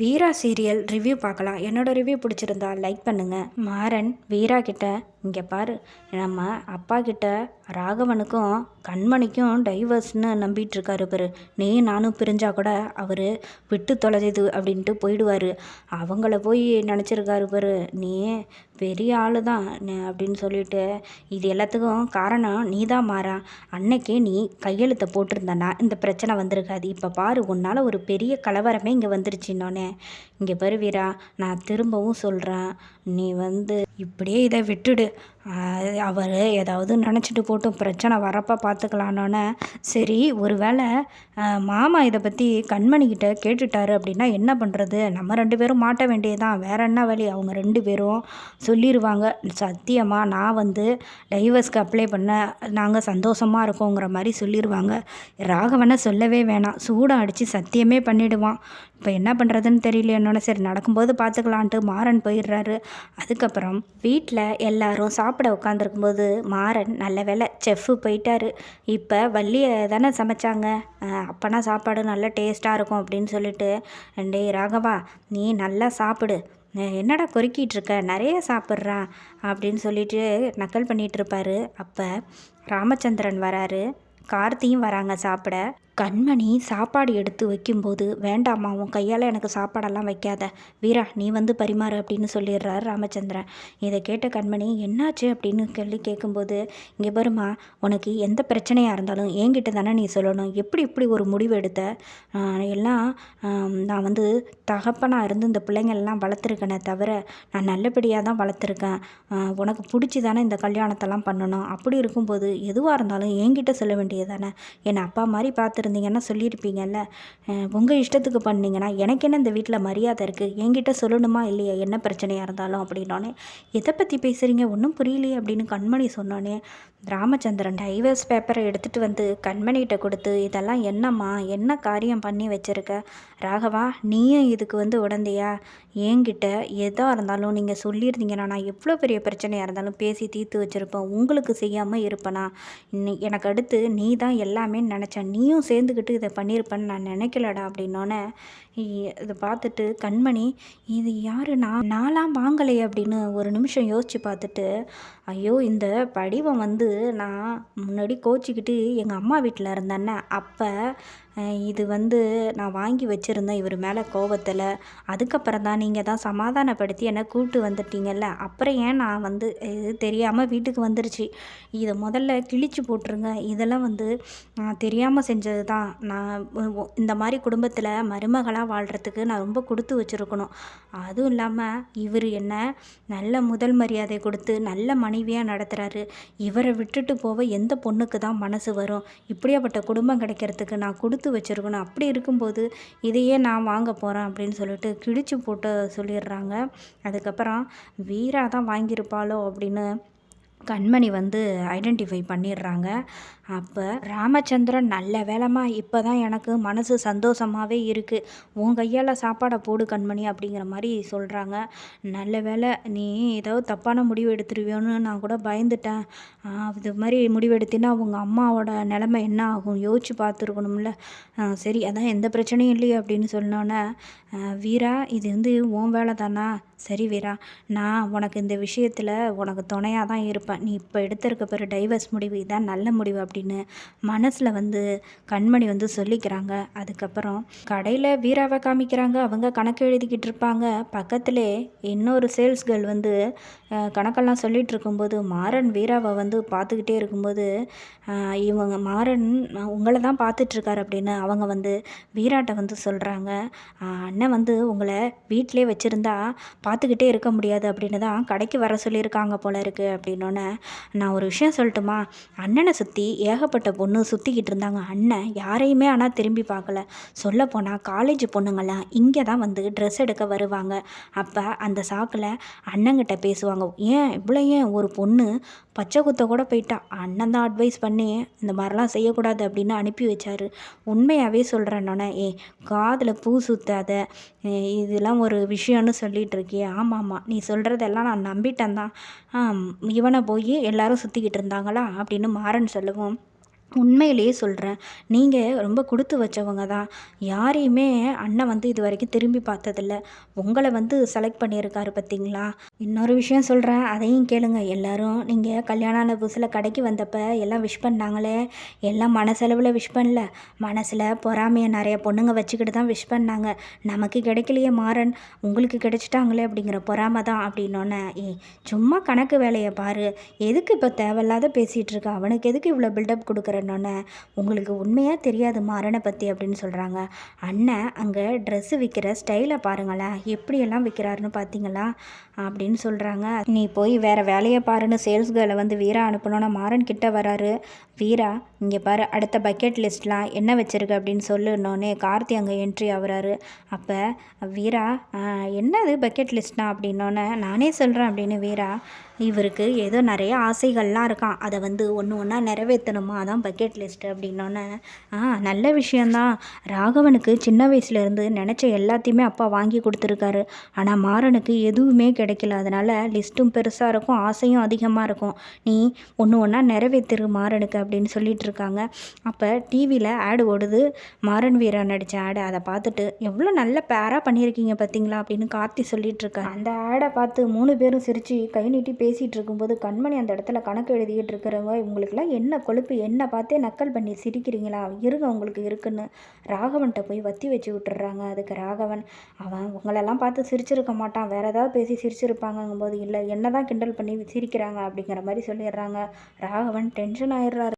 வீரா serial review பார்க்கலாம். என்னோட review பிடிச்சிருந்தா லைக் பண்ணுங்கள் மாறன் வீரா கிட்ட இங்கே பாரு நம்ம அப்பா கிட்ட ராகவனுக்கும் கண்மணிக்கும் டைவர்ஸ்னு நம்பிட்டு இருக்காரு பாரு. நீ நானும் பிரிஞ்சா கூட அவர் விட்டு தொலைஞ்சது அப்படின்ட்டு போயிடுவார். அவங்கள போய் நினச்சிருக்காரு பாரு. நீ பெரிய ஆளு தான் அப்படின்னு சொல்லிட்டு இது எல்லாத்துக்கும் காரணம் நீ தான் மாறா. அன்னைக்கே நீ கையெழுத்தை போட்டிருந்தனா இந்த பிரச்சனை வந்திருக்காது. இப்போ பாரு உன்னால் ஒரு பெரிய கலவரமே இங்கே வந்துருச்சுன்னொன்னே. இங்கே பருவீரா நான் திரும்பவும் சொல்கிறேன் நீ வந்து இப்படியே இதை விட்டுடு. அவர் ஏதாவது நினச்சிட்டு போட்டும். பிரச்சனை வரப்போ பார்த்துக்கலான்னொன்னே சரி ஒருவேளை வேளை மாமா இதை பற்றி கண்மணிக்கிட்ட கேட்டுட்டாரு அப்படின்னா என்ன பண்ணுறது நம்ம ரெண்டு பேரும் மாட்ட வேண்டியதுதான். வேற என்ன வழி? அவங்க ரெண்டு பேரும் சொல்லிடுவாங்க சத்தியமாக நான் வந்து டைவர்ஸ்க்கு அப்ளை பண்ண நாங்கள் சந்தோஷமாக இருக்கோங்கிற மாதிரி சொல்லிடுவாங்க ராகவனை சொல்லவே வேணாம். சூடம் அடித்து சத்தியமே பண்ணிடுவான். இப்போ என்ன பண்ணுறதுன்னு தெரியல என்னோட சரி நடக்கும்போது பார்த்துக்கலான்ட்டு மாறன் போயிடுறாரு. அதுக்கப்புறம் வீட்டில் எல்லாரும் சாப்பிட உட்காந்துருக்கும்போது மாறன் நல்ல வேலை செஃப்பு போயிட்டாரு. இப்போ வள்ளியை தானே சமைச்சாங்க. அப்போனா அப்பனா சாப்பாடு நல்லா டேஸ்ட்டாக இருக்கும் அப்படின்னு சொல்லிட்டு ரெண்டே ராகவா நீ நல்லா சாப்பிடு. என்னடா கொறுக்கிட்டு இருக்க? நிறைய சாப்பிட்றா. அப்படின்னு சொல்லிட்டு நக்கல் பண்ணிகிட்டு இருப்பாரு. அப்போ ராமச்சந்திரன் வராரு. கார்த்தியும் வராங்க சாப்பிட. கண்மணி சாப்பாடு எடுத்து வைக்கும்போது வேண்டாம்மா உன் கையால் எனக்கு சாப்பாடெல்லாம் வைக்காத. வீரா நீ வந்து பரிமாறு அப்படின்னு சொல்லிடுறாரு ராமச்சந்திரன். இதை கேட்ட கண்மணி என்னாச்சு? அப்படின்னு கேள்வி கேட்கும்போது இங்கே பாருமா உனக்கு எந்த பிரச்சனையாக இருந்தாலும் என்கிட்ட தானே நீ சொல்லணும். எப்படி இப்படி ஒரு முடிவு எடுத்த? எல்லாம் நான் வந்து தகப்பனாக இருந்து இந்த பிள்ளைங்கள்லாம் வளர்த்துருக்கேனே தவிர நான் நல்லபடியாக தான் வளர்த்துருக்கேன். உனக்கு பிடிச்சி தானே இந்த கல்யாணத்தெல்லாம் பண்ணணும். அப்படி இருக்கும்போது எதுவாக இருந்தாலும் என்கிட்ட சொல்ல வேண்டியது தானே. என்னை அப்பா மாதிரி பார்த்து இருந்தீங்கன்னா சொல்லியிருப்பீங்கல்ல. உங்கள் இஷ்டத்துக்கு பண்ணீங்கன்னா எனக்கு என்ன இந்த வீட்டில் மரியாதை இருக்குது என்கிட்ட சொல்லணுமா இல்லையா? என்ன பிரச்சனையாக இருந்தாலும் அப்படின்னோடனே எதை பற்றி பேசுகிறீங்க ஒன்றும் புரியலையே அப்படின்னு கண்மணி சொன்னோன்னே ராமச்சந்திரன் டைவர்ஸ் பேப்பரை எடுத்துகிட்டு வந்து கண்மணிகிட்ட கொடுத்து இதெல்லாம் என்னம்மா? என்ன காரியம் பண்ணி வச்சிருக்க? ராகவா நீயும் இதுக்கு வந்து உடந்தையா? என்கிட்ட எதாக இருந்தாலும் நீங்கள் சொல்லியிருந்தீங்கன்னா நான் எவ்வளோ பெரிய பிரச்சனையாக இருந்தாலும் பேசி தீர்த்து வச்சுருப்பேன். உங்களுக்கு செய்யாமல் இருப்பேனா? இன்னி எனக்கு அடுத்து நீ தான் எல்லாமே நினச்சேன். நீயும் சேர்ந்துக்கிட்டு இதை பண்ணியிருப்பேன்னு நான் நினைக்கலடா அப்படின்னோடனே இதை பார்த்துட்டு கண்மணி இது யாரு? நான் நாலாம் வாங்கலை அப்படின்னு ஒரு நிமிஷம் யோசித்து பார்த்துட்டு ஐயோ இந்த படிவம் வந்து நான் முன்னாடி கோச்சிக்கிட்டு எங்கள் அம்மா வீட்டில் இருந்தேன்னே. அப்போ இது வந்து நான் வாங்கி வச்சுருந்தேன் இவர் மேலே கோவத்தில். அதுக்கப்புறம் தான் நீங்கள் தான் சமாதானப்படுத்தி என்னை கூப்பிட்டு வந்துட்டீங்கல்ல. அப்புறம் ஏன் நான் வந்து இது தெரியாமல் வீட்டுக்கு வந்துருச்சு? இதை முதல்ல கிழிச்சு போட்டுருங்க. இதெல்லாம் வந்து நான் தெரியாமல் செஞ்சது தான் நான் இந்த மாதிரி குடும்பத்தில் மருமகளாக வாழ்கிறதுக்கு நான் ரொம்ப கொடுத்து வச்சுருக்கணும். அதுவும் இல்லாமல் இவர் என்ன நல்ல முதல் மரியாதை கொடுத்து நல்ல மனைவியாக நடத்துகிறாரு இவரை விட்டுட்டு போக எந்த பொண்ணுக்கு தான் மனசு வரும்? இப்படியாப்பட்ட குடும்பம் கிடைக்கிறதுக்கு நான் கொடுத்து வச்சுருக்கணும். அப்படி இருக்கும்போது இதையே நான் வாங்க போகிறேன் அப்படின்னு சொல்லிட்டு கிழிச்சு போட்டு சொல்லிடுறாங்க. அதுக்கப்புறம் வீரா தான் வாங்கியிருப்பாளோ? அப்படின்னு கண்மணி வந்து ஐடென்டிஃபை பண்ணிடுறாங்க. அப்போ ராமச்சந்திரன் நல்ல வேலைமா இப்போ தான் எனக்கு மனசு சந்தோஷமாகவே இருக்குது உன் கையால் சாப்பாடை போடு கண்மணி அப்படிங்கிற மாதிரி சொல்கிறாங்க நல்ல வேலை நீ ஏதோ தப்பான முடிவு எடுத்துருவியோன்னு நான் கூட பயந்துட்டேன். இது மாதிரி முடிவு எடுத்தினா உங்கள் அம்மாவோட நிலமை என்ன ஆகும்? யோசிச்சு பார்த்துருக்கணும்ல. சரி அதான் எந்த பிரச்சனையும் இல்லையே அப்படின்னு சொன்னோன்னே வீரா இது வந்து உன் வேலை தானா சரி வீரா நான் உனக்கு இந்த விஷயத்தில் உனக்கு துணையாக தான் இருப்பேன். நீ இப்போ எடுத்திருக்க பிற டைவர்ஸ் முடிவு இதான் நல்ல முடிவு அப்படின்னு மனசில் வந்து கண்மணி வந்து சொல்லிக்கிறாங்க. அதுக்கப்புறம் கடையில் வீராவை காமிக்கிறாங்க அவங்க கணக்கு எழுதிக்கிட்டு இருப்பாங்க. பக்கத்திலே இன்னொரு சேல்ஸ் கேர்ள் வந்து கணக்கெல்லாம் சொல்லிகிட்டு இருக்கும்போது மாறன் வீராவை வந்து பார்த்துக்கிட்டே இருக்கும்போது இவங்க மாறன் உங்களை தான் பார்த்துட்ருக்காரு அப்படின்னு அவங்க வந்து வீராட்டை வந்து சொல்கிறாங்க அண்ணன் வந்து உங்களை வீட்டிலே வச்சுருந்தா பார்த்துக்கிட்டே இருக்க முடியாது அப்படின்னு தான் கடைக்கு வர சொல்லியிருக்காங்க போல இருக்குது அப்படின்னோடனே நான் ஒரு விஷயம் சொல்லட்டுமா? அண்ணனை சுற்றி ஏகப்பட்ட பொண்ணு சுற்றிக்கிட்டு இருந்தாங்க. அண்ணன் யாரையுமே ஆனால் திரும்பி பார்க்கல. சொல்லப்போனால் காலேஜ் பொண்ணுங்கள்லாம் இங்கே தான் வந்து ட்ரெஸ் எடுக்க வருவாங்க. அப்போ அந்த சாக்கில் அண்ணங்கிட்ட பேசுவாங்க. ஏன் இவ்வளோ ஏன் ஒரு பொண்ணு பச்சை குத்த கூட போயிட்டா? அண்ணன் தான் அட்வைஸ் பண்ணி இந்த மாதிரிலாம் செய்யக்கூடாது அப்படின்னு அனுப்பி வச்சாரு. உண்மையாகவே சொல்கிறேன்னொன்னே ஏ காதில் பூ சுத்தாத. இதெல்லாம் ஒரு விஷயம்னு சொல்லிட்டு இருக்கியே. ஆமாம் ஆமாம் நீ சொல்கிறதெல்லாம் நான் நம்பிட்டேன் தான். இவனை போய் எல்லாரும் சுற்றிக்கிட்டு இருந்தாங்களா அப்படின்னு மாறன் சொல்லவும். உண்மையிலேயே சொல்கிறேன் நீங்கள் ரொம்ப கொடுத்து வச்சவங்க தான். யாரையுமே அண்ணன் வந்து இது வரைக்கும் திரும்பி பார்த்ததில்ல. உங்களை வந்து செலக்ட் பண்ணியிருக்காரு பார்த்தீங்களா? இன்னொரு விஷயம் சொல்கிறேன் அதையும் கேளுங்க. எல்லாரும் நீங்கள் கல்யாணம் ஆன புதுசில் கடைக்கு வந்தப்போ எல்லாம் விஷ் பண்ணாங்களே? எல்லாம் மனசளவில் விஷ் பண்ணல? மனசில் பொறாமையை நிறைய பொண்ணுங்க வச்சுக்கிட்டு தான் விஷ் பண்ணாங்க. நமக்கு கிடைக்கலையே மாறன். உங்களுக்கு கிடைச்சிட்டாங்களே அப்படிங்கிற பொறாமை தான் அப்படின்னோன்னே ஏ சும்மா கணக்கு வேலையை பாரு. எதுக்கு இப்போ தேவையில்லாத பேசிகிட்டு இருக்க? அவனுக்கு எதுக்கு இவ்வளோ பில்டப் கொடுக்குறேன்னொன்னே உங்களுக்கு உண்மையாக தெரியாது மாறனை பற்றி அப்படின்னு சொல்கிறாங்க அண்ணன் அங்கே ட்ரெஸ்ஸு விற்கிற ஸ்டைலை பாருங்களேன் எப்படியெல்லாம் விற்கிறாருன்னு பார்த்தீங்களா அப்படின்னு சொல்கிறாங்க நீ போய் வேறு வேலையை பாருன்னு சேல்ஸ் கேர்ளை வந்து வீரா அனுப்பணுன்னா மாறன் கிட்ட வராரு. வீரா இங்கே பாரு அடுத்த பக்கெட் லிஸ்ட்லாம் என்ன வச்சுருக்கு? அப்படின்னு சொல்லுனோடனே கார்த்தி அங்கே என்ட்ரி ஆகுறாரு. அப்போ வீரா என்னது பக்கெட் லிஸ்ட்னா அப்படின்னோடனே நானே சொல்கிறேன் அப்படின்னு வீரா இவருக்கு ஏதோ நிறைய ஆசைகள்லாம் இருக்கான். அதை வந்து ஒன்று ஒன்றா நிறைவேற்றணுமா அதான் பக்கெட் லிஸ்ட்டு அப்படின்னோன்னே ஆ நல்ல விஷயந்தான் ராகவனுக்கு சின்ன வயசுலேருந்து நினச்ச எல்லாத்தையுமே அப்பா வாங்கி கொடுத்துருக்காரு. ஆனால் மாறனுக்கு எதுவுமே கிடைக்கல. அதனால் லிஸ்ட்டும் பெருசாக இருக்கும் ஆசையும் அதிகமாக இருக்கும். நீ ஒன்று ஒன்றா நிறைவேற்றிரு மாறனுக்கு அப்படின்னு சொல்லிட்டு இருக்காங்க. அப்போ டிவியில் ஆடு ஓடுது. மாறன் வீரா நடித்த ஆடு அதை பார்த்துட்டு எவ்வளோ நல்ல பேராக பண்ணியிருக்கீங்க பார்த்தீங்களா அப்படின்னு கார்த்தி சொல்லிட்டு இருக்காரு. அந்த ஆடை பார்த்து மூணு பேரும் சிரித்து கை நீட்டி பேசிகிட்டு இருக்கும்போது கண்மணி அந்த இடத்துல கணக்கு எழுதிக்கிட்டு இருக்கிறவங்க இவங்களுக்கெல்லாம் என்ன கொழுப்பு என்ன பார்த்தே நக்கல் பண்ணி சிரிக்கிறீங்களா? இருங்க உங்களுக்கு இருக்குன்னு. ராகவன்கிட்ட போய் வத்தி வச்சு விட்டுறாங்க அதுக்கு ராகவன் அவன் உங்களெல்லாம் பார்த்து சிரிச்சிருக்க மாட்டான். வேறு ஏதாவது பேசி சிரிச்சிருப்பாங்கங்கும்போது இல்லை என்ன தான் கிண்டல் பண்ணி சிரிக்கிறாங்க? அப்படிங்கிற மாதிரி சொல்லிடுறாங்க ராகவன் டென்ஷன் ஆயிடுறாரு